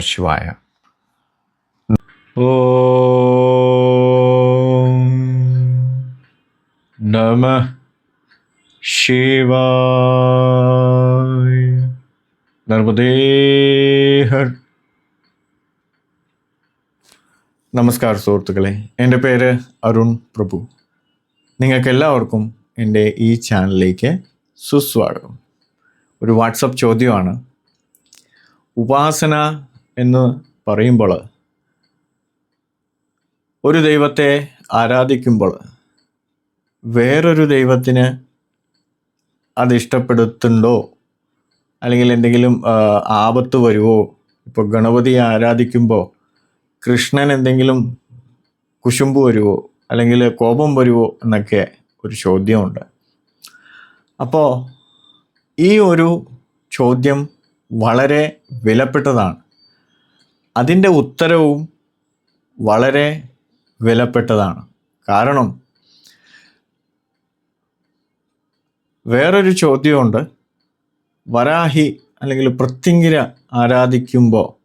ശിവായ. നമ ശിവായ. നർമ്മദേഹ നമസ്കാര സുഹൃത്തുക്കളെ എന്റെ പേര് അരുൺ പ്രഭു. നിങ്ങൾക്ക് എല്ലാവർക്കും എന്റെ ഈ ചാനലിലേക്ക് സുസ്വാഗതം. ഒരു വാട്സപ്പ് ചോദ്യമാണ്. ഉപാസന എന്ന് പറയുമ്പോൾ ഒരു ദൈവത്തെ ആരാധിക്കുമ്പോൾ വേറൊരു ദൈവത്തിന് അത് ഇഷ്ടപ്പെടുത്തുണ്ടോ അല്ലെങ്കിൽ എന്തെങ്കിലും ആപത്ത് വരുമോ ഇപ്പോൾ ഗണപതിയെ ആരാധിക്കുമ്പോൾ കൃഷ്ണൻ എന്തെങ്കിലും കുശുമ്പ് വരുമോ അല്ലെങ്കിൽ കോപം വരുമോ എന്നൊക്കെ ഒരു ചോദ്യമുണ്ട്. അപ്പോൾ ഈ ഒരു ചോദ്യം വളരെ വിലപ്പെട്ടതാണ്. അതിന്റെ ഉത്തരവും വളരെ വിലപ്പെട്ടതാണ്. കാരണം വേറൊരു ചോദ്യമുണ്ട്. വരാഹി അല്ലെങ്കിൽ പൃത്തിങ്കിര ആരാധിക്കുമ്പോൾ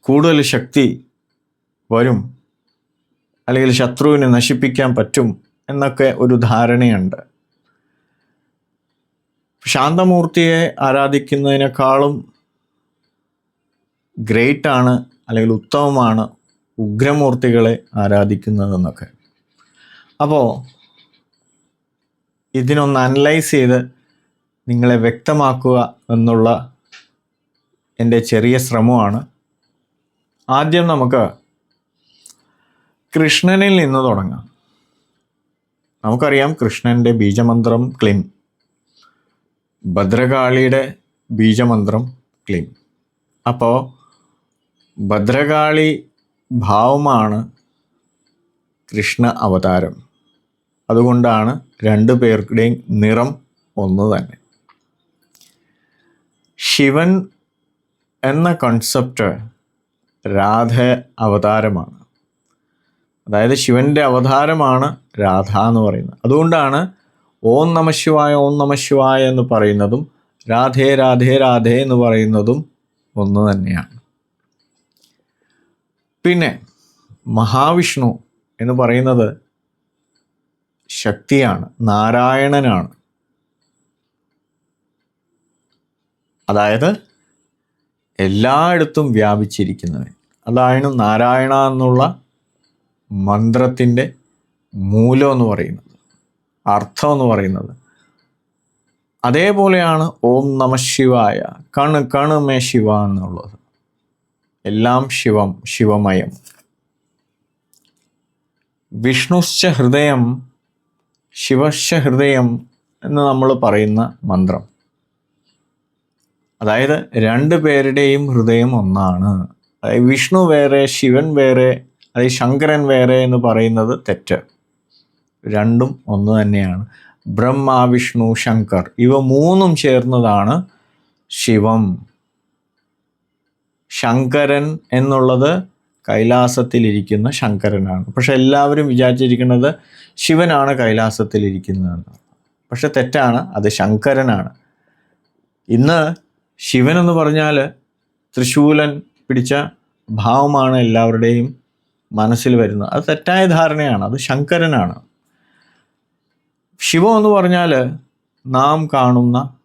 കൂടുതൽ ശക്തി വരും അല്ലെങ്കിൽ ശത്രുവിനെ നശിപ്പിക്കാൻ പറ്റും എന്നൊക്കെ ഒരു ധാരണയുണ്ട്. ശാന്തമൂർത്തിയെ ആരാധിക്കുന്നതിനേക്കാളും ഗ്രേറ്റാണ് അല്ലെങ്കിൽ ഉത്തമമാണ് ഉഗ്രമൂർത്തികളെ ആരാധിക്കുന്നതെന്നൊക്കെ. അപ്പോൾ ഇതിനൊന്ന് അനലൈസ് ചെയ്ത് നിങ്ങളെ വ്യക്തമാക്കുക എന്നുള്ള എന്റെ ചെറിയ ശ്രമമാണ്. ആദ്യം നമുക്ക് കൃഷ്ണനിൽ നിന്ന് തുടങ്ങാം. നമുക്കറിയാം കൃഷ്ണന്റെ ബീജമന്ത്രം ക്ലിം. ഭദ്രകാളിയുടെ ബീജമന്ത്രം ക്ലീം അപ്പോൾ ഭദ്രകാളി ഭാവമാണ് കൃഷ്ണ അവതാരം. അതുകൊണ്ടാണ് രണ്ടു പേർക്കുടെയും നിറം ഒന്ന് തന്നെ. ശിവൻ എന്ന കൺസെപ്റ്റ് രാധ അവതാരമാണ്. അതായത് ശിവന്റെ അവതാരമാണ് രാധ എന്ന് പറയുന്നത്. അതുകൊണ്ടാണ് ഓം നമ ശിവായ ഓം നമ ശിവായ എന്ന് പറയുന്നതും രാധേ രാധേ രാധേ എന്ന് പറയുന്നതും ഒന്ന് തന്നെയാണ്. പിന്നെ മഹാവിഷ്ണു എന്ന് പറയുന്നത് ശക്തിയാണ് നാരായണനാണ്. അതായത് എല്ലായിടത്തും വ്യാപിച്ചിരിക്കുന്നവൻ. അതാണ് നാരായണ എന്നുള്ള മന്ത്രത്തിന്റെ മൂലം എന്ന് പറയുന്നത്. അർത്ഥം എന്ന് പറയുന്നത്. അതേപോലെയാണ് ഓം നമ ശിവായ. കണ് കണ് മേ ശിവ എന്നുള്ളത്. എല്ലാം ശിവം ശിവമയം. വിഷ്ണുശ്ച ഹൃദയം ശിവശ്ച ഹൃദയം എന്ന് നമ്മൾ പറയുന്ന മന്ത്രം. അതായത് രണ്ട് പേരുടെയും ഹൃദയം ഒന്നാണ്. അതായത് വിഷ്ണു വേറെ ശിവൻ വേറെ അതായത് ശങ്കരൻ വേറെ എന്ന് പറയുന്നത് തെറ്റ്. രണ്ടും ഒന്ന് തന്നെയാണ്. ബ്രഹ്മ വിഷ്ണു ശങ്കർ ഇവ മൂന്നും ചേർന്നതാണ് ശിവം. ശങ്കരൻ എന്നുള്ളത് കൈലാസത്തിലിരിക്കുന്ന ശങ്കരനാണ്. പക്ഷെ എല്ലാവരും വിചാരിച്ചിരിക്കുന്നത് ശിവനാണ് കൈലാസത്തിലിരിക്കുന്നതെന്ന്. പക്ഷെ തെറ്റാണ് അത് ശങ്കരനാണ്. ഇന്ന് ശിവൻ എന്ന് പറഞ്ഞാൽ തൃശൂലൻ പിടിച്ച ഭാവമാണ് എല്ലാവരുടെയും മനസ്സിൽ വരുന്നത്. അത് തെറ്റായ ധാരണയാണ് അത് ശങ്കരനാണ്. ശിവം എന്ന് പറഞ്ഞാൽ നാം കാണുന്ന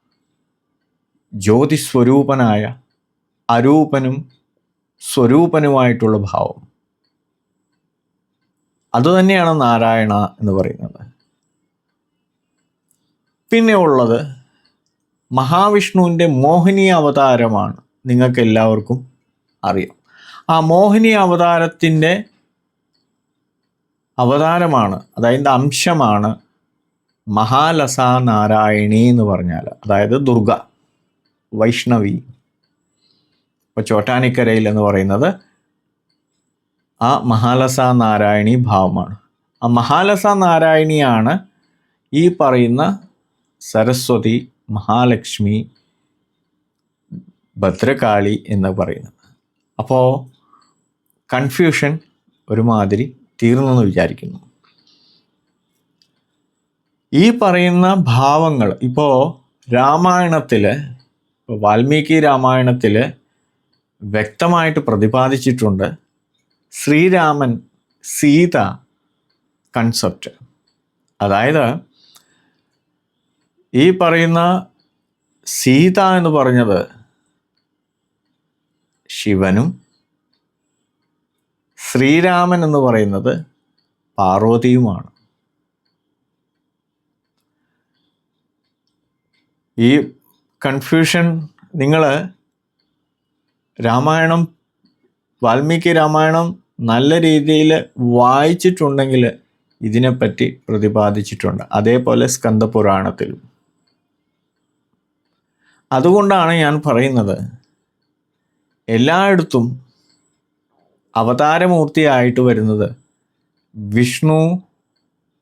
ജ്യോതിസ്വരൂപനായ അരൂപനും സ്വരൂപനുമായിട്ടുള്ള ഭാവം. അതുതന്നെയാണ് നാരായണ എന്ന് പറയുന്നത്. പിന്നെ ഉള്ളത് മഹാവിഷ്ണുവിന്റെ മോഹിനി അവതാരമാണ് നിങ്ങൾക്ക് എല്ലാവർക്കും അറിയാം. ആ മോഹിനി അവതാരത്തിന്റെ അവതാരമാണ് അതായത് അംശമാണ് മഹാലസ നാരായണി എന്ന് പറഞ്ഞാൽ അതായത് ദുർഗ വൈഷ്ണവി ഇപ്പോൾ ചോട്ടാനിക്കരയിൽ എന്ന് പറയുന്നത് ആ മഹാലസ നാരായണി ഭാവമാണ്. ആ മഹാലസ നാരായണിയാണ് ഈ പറയുന്ന സരസ്വതി മഹാലക്ഷ്മി ഭദ്രകാളി എന്ന് പറയുന്നത്. അപ്പോൾ കൺഫ്യൂഷൻ ഒരുമാതിരി തീർന്നെന്ന് വിചാരിക്കുന്നു. ഈ പറയുന്ന ഭാവങ്ങൾ ഇപ്പോൾ രാമായണത്തിൽ വാൽമീകി രാമായണത്തിൽ വ്യക്തമായിട്ട് പ്രതിപാദിച്ചിട്ടുണ്ട് ശ്രീരാമൻ സീത കൺസെപ്റ്റ് അതായത് ഈ പറയുന്ന സീത എന്ന് പറഞ്ഞത് ശിവനും ശ്രീരാമൻ എന്ന് പറയുന്നത് പാർവതിയുമാണ്. ഈ കൺഫ്യൂഷൻ നിങ്ങൾ രാമായണം വാൽമീകി രാമായണം നല്ല രീതിയിൽ വായിച്ചിട്ടുണ്ടെങ്കിൽ ഇതിനെപ്പറ്റി പ്രതിപാദിച്ചിട്ടുണ്ട്. അതേപോലെ സ്കന്ദപുരാണത്തിലും. അതുകൊണ്ടാണ് ഞാൻ പറയുന്നത് എല്ലായിടത്തും അവതാരമൂർത്തിയായിട്ട് വരുന്നത് വിഷ്ണു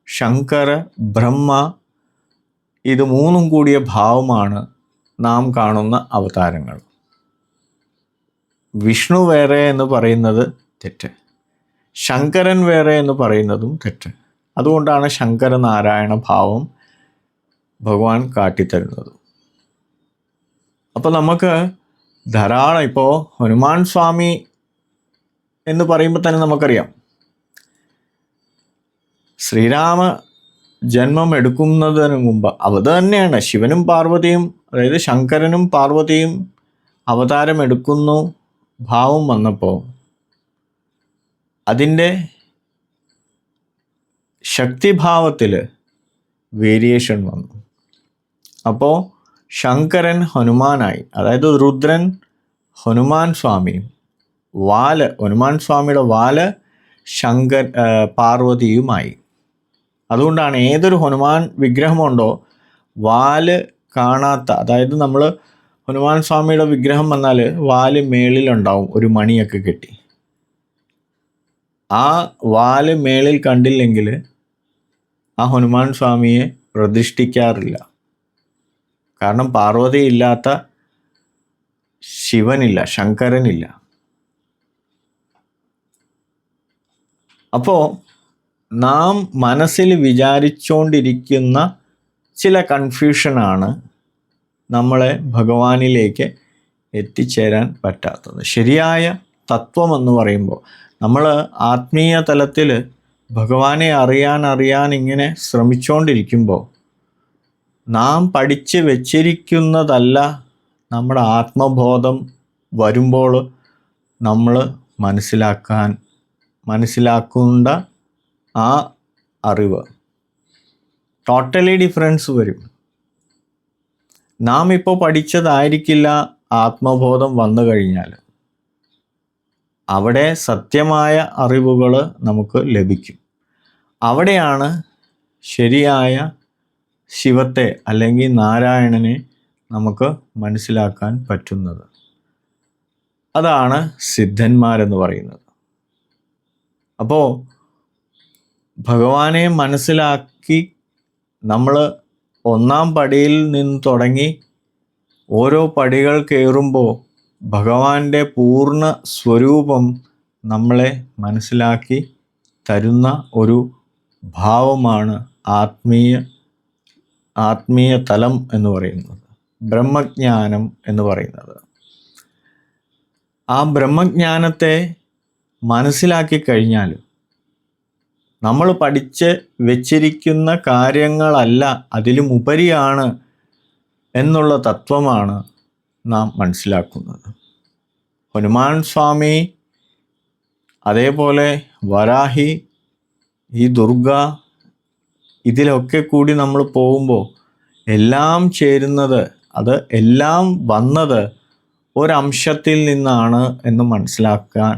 ശങ്കർ ബ്രഹ്മ ഇത് മൂന്നും കൂടിയ ഭാവമാണ് നാം കാണുന്ന അവതാരങ്ങൾ. വിഷ്ണു വേറെ എന്ന് പറയുന്നത് തെറ്റ്. ശങ്കരൻ വേറെ എന്ന് പറയുന്നതും തെറ്റ്. അതുകൊണ്ടാണ് ശങ്കരനാരായണ ഭാവം ഭഗവാൻ കാട്ടിത്തരുന്നത്. അപ്പോൾ നമുക്ക് ധാരാളം ഇപ്പോൾ ഹനുമാൻ സ്വാമി എന്ന് പറയുമ്പോൾ തന്നെ നമുക്കറിയാം. ശ്രീരാമ ജന്മം എടുക്കുന്നതിന് മുമ്പ് അത് തന്നെയാണ്. ശിവനും പാർവതിയും അതായത് ശങ്കരനും പാർവതിയും അവതാരം എടുക്കുന്നു ഭാവം വന്നപ്പോൾ അതിന്റെ ശക്തിഭാവത്തിൽ വേരിയേഷൻ വന്നു. അപ്പോൾ ശങ്കരൻ ഹനുമാനായി അതായത് രുദ്രൻ ഹനുമാൻ സ്വാമി വാൽ ഹനുമാൻ സ്വാമിയുടെ വാൽ ശങ്കർ പാർവതിയുമായി. അതുകൊണ്ടാണ് ഏതൊരു ഹനുമാൻ വിഗ്രഹമുണ്ടോ വാൽ കാണാത്ത അതായത് നമ്മൾ ഹനുമാൻ സ്വാമിയുടെ വിഗ്രഹം വന്നാൽ വാൽ മേളിലുണ്ടാവും ഒരു മണിയൊക്കെ കെട്ടി. ആ വാൽ മേളിൽ കണ്ടില്ലെങ്കിൽ ആ ഹനുമാൻ സ്വാമിയെ പ്രതിഷ്ഠിക്കാറില്ല. കാരണം പാർവതി ഇല്ലാത്ത ശിവനില്ല ശങ്കരനില്ല. അപ്പോൾ നാം മനസ്സിൽ വിചാരിച്ചുകൊണ്ടിരിക്കുന്ന ചില കൺഫ്യൂഷനാണ് നമ്മളെ ഭഗവാനിലേക്ക് എത്തിച്ചേരാൻ പറ്റാത്തത്. ശരിയായ തത്വം എന്ന് പറയുമ്പോൾ നമ്മൾ ആത്മീയ തലത്തിൽ ഭഗവാനെ അറിയാൻ അറിയാൻ ഇങ്ങനെ ശ്രമിച്ചുകൊണ്ടിരിക്കുമ്പോൾ നാം പഠിച്ച് വെച്ചിരിക്കുന്നതല്ല നമ്മുടെ ആത്മബോധം വരുമ്പോൾ നമ്മൾ മനസ്സിലാക്കാൻ മനസ്സിലാക്കേണ്ട ആ അറിവ്. ടോട്ടലി ഡിഫറൻസ് വരും. നാം ഇപ്പോൾ പഠിച്ചതായിരിക്കില്ല ആത്മബോധം വന്നു കഴിഞ്ഞാൽ. അവിടെ സത്യമായ അറിവുകൾ നമുക്ക് ലഭിക്കും. അവിടെയാണ് ശരിയായ ശിവത്തെ അല്ലെങ്കിൽ നാരായണനെ നമുക്ക് മനസ്സിലാക്കാൻ പറ്റുന്നത്. അതാണ് സിദ്ധന്മാരെന്ന് പറയുന്നത്. അപ്പോൾ ഭഗവാനെ മനസ്സിലാക്കി നമ്മൾ ഒന്നാം പടിയിൽ നിന്ന് തുടങ്ങി ഓരോ പടികൾ കയറുമ്പോൾ ഭഗവാന്റെ പൂർണ സ്വരൂപം നമ്മളെ മനസ്സിലാക്കി തരുന്ന ഒരു ഭാവമാണ് ആത്മീയ ആത്മീയ തലം എന്ന് പറയുന്നത്. ബ്രഹ്മജ്ഞാനം എന്ന് പറയുന്നത്. ആ ബ്രഹ്മജ്ഞാനത്തെ മനസ്സിലാക്കി കഴിഞ്ഞാൽ നമ്മൾ പഠിച്ച് വെച്ചിരിക്കുന്ന കാര്യങ്ങളല്ല അതിലും ഉപരിയാണ് എന്നുള്ള തത്വമാണ് നാം മനസ്സിലാക്കുന്നത്. ഹനുമാൻ സ്വാമി അതേപോലെ വരാഹി ഈ ദുർഗ ഇതിലൊക്കെ കൂടി നമ്മൾ പോകുമ്പോൾ എല്ലാം ചേരുന്നത് അത് എല്ലാം വന്നത് ഒരംശത്തിൽ നിന്നാണ് എന്ന് മനസ്സിലാക്കാൻ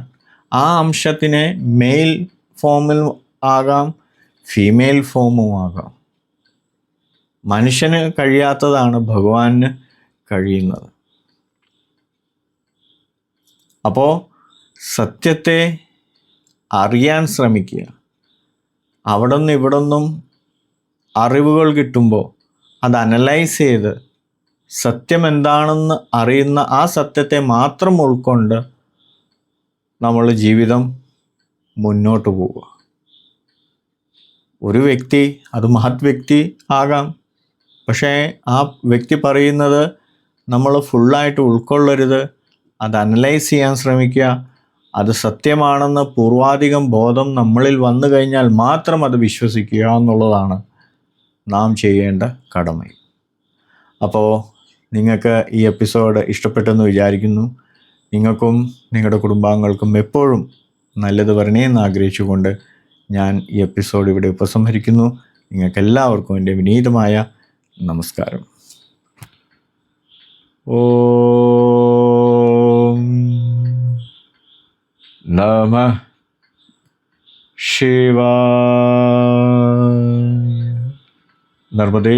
ആ അംശത്തിനെ മെയിൽ ഫോമിൽ ആകാം ഫീമെയിൽ ഫോമും ആകാം. മനുഷ്യന് കഴിയാത്തതാണ് ഭഗവാന് കഴിയുന്നത്. അപ്പോൾ സത്യത്തെ അറിയാൻ ശ്രമിക്കുക. അവിടെ നിന്ന് ഇവിടെ നിന്നും അറിവുകൾ കിട്ടുമ്പോൾ അത് അനലൈസ് ചെയ്ത് സത്യം എന്താണെന്ന് അറിയുന്ന ആ സത്യത്തെ മാത്രം ഉൾക്കൊണ്ട് നമ്മൾ ജീവിതം മുന്നോട്ട് പോവുക. ഒരു വ്യക്തി അത് മഹത് വ്യക്തി ആകാം. പക്ഷേ ആ വ്യക്തി പറയുന്നത് നമ്മൾ ഫുള്ളായിട്ട് ഉൾക്കൊള്ളരുത്. അത് അനലൈസ് ചെയ്യാൻ ശ്രമിക്കുക. അത് സത്യമാണെന്ന് പൂർവാധികം ബോധം നമ്മളിൽ വന്നു കഴിഞ്ഞാൽ മാത്രം അത് വിശ്വസിക്കുക എന്നുള്ളതാണ് നാം ചെയ്യേണ്ട കടമ. അപ്പോൾ നിങ്ങൾക്ക് ഈ എപ്പിസോഡ് ഇഷ്ടപ്പെട്ടെന്ന് വിചാരിക്കുന്നു. നിങ്ങൾക്കും നിങ്ങളുടെ കുടുംബാംഗങ്ങൾക്കും എപ്പോഴും നല്ലത് വരണേന്ന് ആഗ്രഹിച്ചുകൊണ്ട് ഞാൻ ഈ എപ്പിസോഡ് ഇവിടെ ഉപസംഹരിക്കുന്നു. നിങ്ങൾക്ക് എല്ലാവർക്കും എന്റെ വിനീതമായ നമസ്കാരം. ഓ നമ ശിവ. നർമ്മദേ